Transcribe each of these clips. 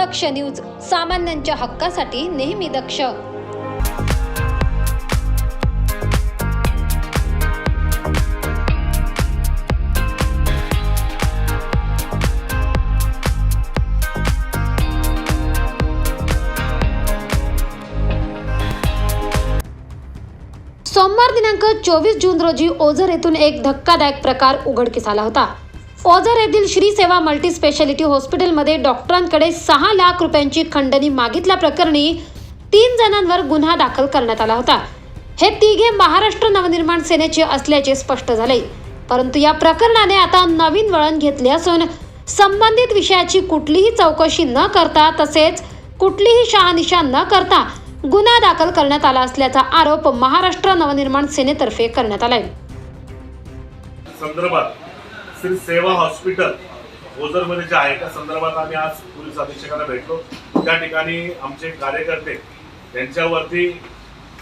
दक्ष news सामान्यांच्या हक्कासाठी नेहमी दक्ष. सोमवार दिनांक चोवीस जून रोजी ओझर येथून एक धक्कादायक प्रकार उघडकीस आला होता. ओझर येथील श्री सेवा मल्टी स्पेशालिटी हॉस्पिटलमध्ये डॉक्टरांकडे सहा लाख रुपयांची खंडणी मागितल्याप्रकरणी तीन जणांवर गुन्हा दाखल करण्यात आला होता. हे तिघे महाराष्ट्र नवनिर्माण सेनेचे असल्याचे स्पष्ट झाले. परंतु या प्रकरणाने आता नवीन वळण घेतले असून संबंधित विषयाची कुठलीही चौकशी न करता तसेच कुठलीही शहानिशा न करता गुन्हा दाखल करण्यात आला असल्याचा आरोप महाराष्ट्र नवनिर्माण सेनेतर्फे करण्यात आलाय. संदर्भात श्री सेवा हॉस्पिटल ओझरमध्ये जे आहे त्या संदर्भात आम्ही आज पोलीस अधीक्षकांना भेटलो. त्या ठिकाणी आमचे कार्यकर्ते त्यांच्यावरती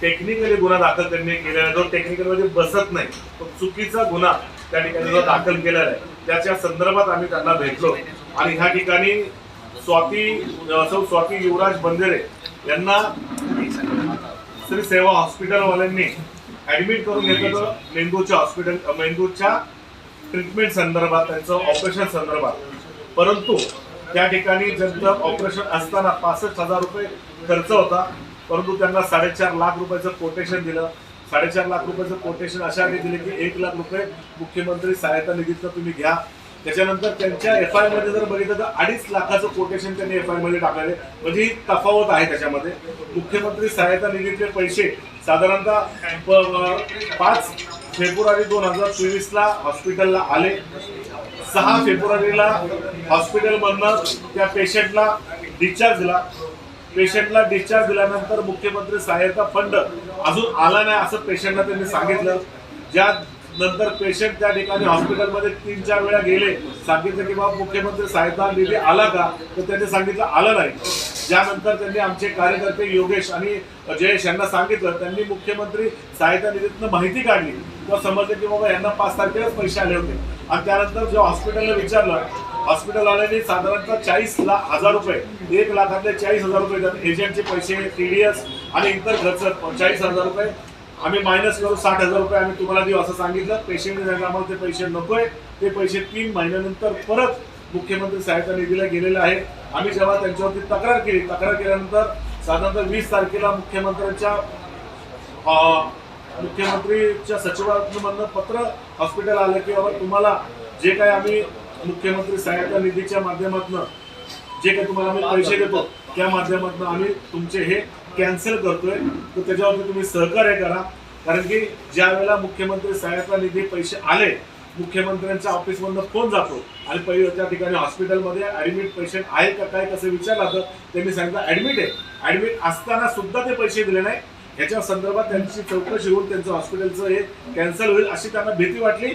टेक्निकली गुन्हा दाखल त्यांनी केलेला आहे. जो टेक्निकलमध्ये म्हणजे बसत नाही तो चुकीचा गुन्हा त्या ठिकाणी जो दाखल केलेला आहे. त्याच्या संदर्भात आम्ही त्यांना भेटलो. आणि ह्या ठिकाणी स्वाती सौ स्वाती युवराज बंदेरे यांना श्री सेवा हॉस्पिटलवाल्यांनी ऍडमिट करून घेतलं मेंदूच्या हॉस्पिटल मेंदूच्या ट्रीटमेंट संदर्भात त्यांचं ऑपरेशन संदर्भात. परंतु त्या ठिकाणी ज्यांचं ऑपरेशन असताना पासष्ट हजार रुपये खर्च होता परंतु त्यांना साडेचार लाख रुपयाचं कोटेशन दिलं. साडेचार लाख रुपयाचं कोटेशन अशा वेळी दिले की एक लाख रुपये मुख्यमंत्री सहायता निधीतनं तुम्ही घ्या. त्याच्यानंतर त्यांच्या एफ आयमध्ये जर बघितलं तर अडीच लाखाचं कोटेशन त्यांनी एफ आयमध्ये टाकलेले म्हणजे ही तफावत आहे त्याच्यामध्ये. मुख्यमंत्री सहायता निधीतले पैसे साधारणतः पाच फेब्रुवारी दोन हजार चोवीस ला हॉस्पिटलला आले. सहा फेब्रुवारीला हॉस्पिटलमधनं त्या पेशंटला डिस्चार्ज दिला. पेशंटला डिस्चार्ज दिल्यानंतर मुख्यमंत्री सहायता फंड अजून आला नाही असं पेशंटला त्यांनी सांगितलं. ज्या नंतर पेशंट त्या ठिकाणी हॉस्पिटलमध्ये तीन चार वेळा गेले. सांगितलं की बाबा मुख्यमंत्री सहायता निधी आला का? तर त्यांनी सांगितलं आलं नाही. ज्यानंतर त्यांनी आमचे कार्यकर्ते योगेश आणि जयेश यांना सांगितलं. त्यांनी मुख्यमंत्री सहायता निधीतनं माहिती काढली. तेव्हा समजलं की बाबा यांना पाच तारखेलाच पैसे आले होते. आणि त्यानंतर जेव्हा हॉस्पिटलला विचारलं हॉस्पिटलवाल्यांनी साधारणतः चाळीस लाख हजार रुपये एक लाखातले चाळीस हजार रुपये त्यात एजंटचे पैसे के डी एस आणि इतर खर्च चाळीस हजार रुपये. आम्ही मायनस करू साठ हजार रुपये आम्ही तुम्हाला देऊ असं सांगितलं. पेशंटने आम्हाला ते पैसे नकोय. ते पैसे तीन महिन्यानंतर परत मुख्यमंत्री सहायता निधीला गेलेला आहे. आम्ही जेव्हा त्यांच्यावरती तक्रार केली तक्रार केल्यानंतर साधारणतः वीस तारखेला मुख्यमंत्र्यांच्या मुख्यमंत्रीच्या सचिवांमधनं पत्र हॉस्पिटल आलं की बाबा तुम्हाला जे काही आम्ही मुख्यमंत्री सहायता निधीच्या माध्यमातून जे काही तुम्हाला आम्ही पैसे देतो त्या माध्यमातून आम्ही तुमचे हे कॅन्सल करतोय. तर त्याच्यावरती तुम्ही सहकार्य करा. कारण की ज्या वेळेला मुख्यमंत्री सहायता निधी पैसे आले मुख्यमंत्र्यांच्या ऑफिसमधनं फोन जातो. आणि पहिले त्या ठिकाणी हॉस्पिटलमध्ये ॲडमिट पेशंट आहे का काय कसं विचारलं तर त्यांनी सांगितलं ॲडमिट आहे. ॲडमिट असताना सुद्धा ते पैसे दिले नाही. याच्या संदर्भात त्यांची चौकशी होऊन त्यांचं हॉस्पिटलचं हे कॅन्सल होईल अशी त्यांना भीती वाटली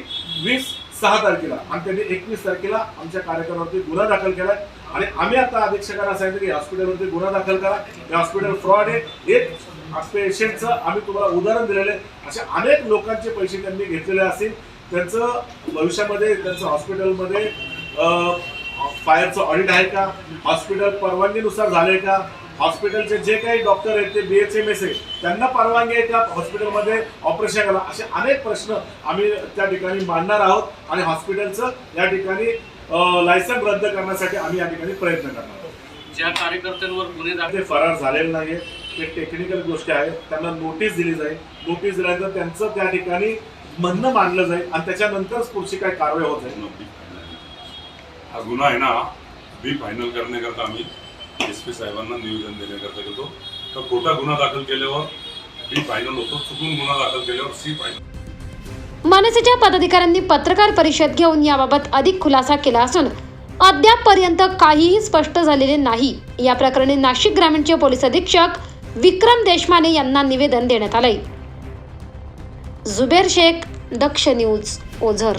वीस सहा तारखेला. आणि त्यांनी एकवीस तारखेला आमच्या कार्यक्रमावरती गुन्हा दाखल केला आणि आम्ही आता अधीक्षकांना सांगितलं की हॉस्पिटलवरती गुन्हा दाखल करा. हे हॉस्पिटल फ्रॉड आहे. एक पेशंटचं आम्ही तुम्हाला उदाहरण दिलेलं आहे. असे अनेक लोकांचे पैसे त्यांनी घेतलेले असतील. त्यांचं भविष्यामध्ये त्यांचं हॉस्पिटलमध्ये फायरचं ऑडिट आहे का? हॉस्पिटल परवानगीनुसार झालंय का? हॉस्पिटलचे जे काही डॉक्टर आहेत ते बीएचएम एस आहे त्यांना परवानगी आहे का हॉस्पिटलमध्ये ऑपरेशन करायला? असे अनेक प्रश्न आम्ही त्या ठिकाणी मांडणार आहोत आणि हॉस्पिटलचं या ठिकाणी लायसन रद्द करण्यासाठी आम्ही या ठिकाणी प्रयत्न करणार आहोत. ज्या कार्यकर्त्यांवर गुन्हे दाखल ते फरार झालेले नाहीये ते टेक्निकल गोष्टी आहेत त्यांना नोटीस दिली जाईल. नोटीस दिल्यानंतर त्यांचं त्या ठिकाणी म्हणणं मांडलं जाईल आणि त्याच्यानंतरच पुढची काय कारवाई होत जाईल. हा गुन्हा आहे ना बी फायनल करण्याकरता आम्ही एस पी साहेबांना निवेदन देण्याकरता घेतो. तर खोटा गुन्हा दाखल केल्यावर बी फायनल होतो चुकून गुन्हा दाखल केल्यावर सी फायनल मनसेच्या पदाधिकाऱ्यांनी पत्रकार परिषद घेऊन याबाबत अधिक खुलासा केला असून अद्यापपर्यंत काहीही स्पष्ट झालेले नाही. या प्रकरणी नाशिक ग्रामीणचे पोलीस अधीक्षक विक्रम देशमाने यांना निवेदन देण्यात आलंय. जुबेर शेख दक्ष न्यूज ओझर.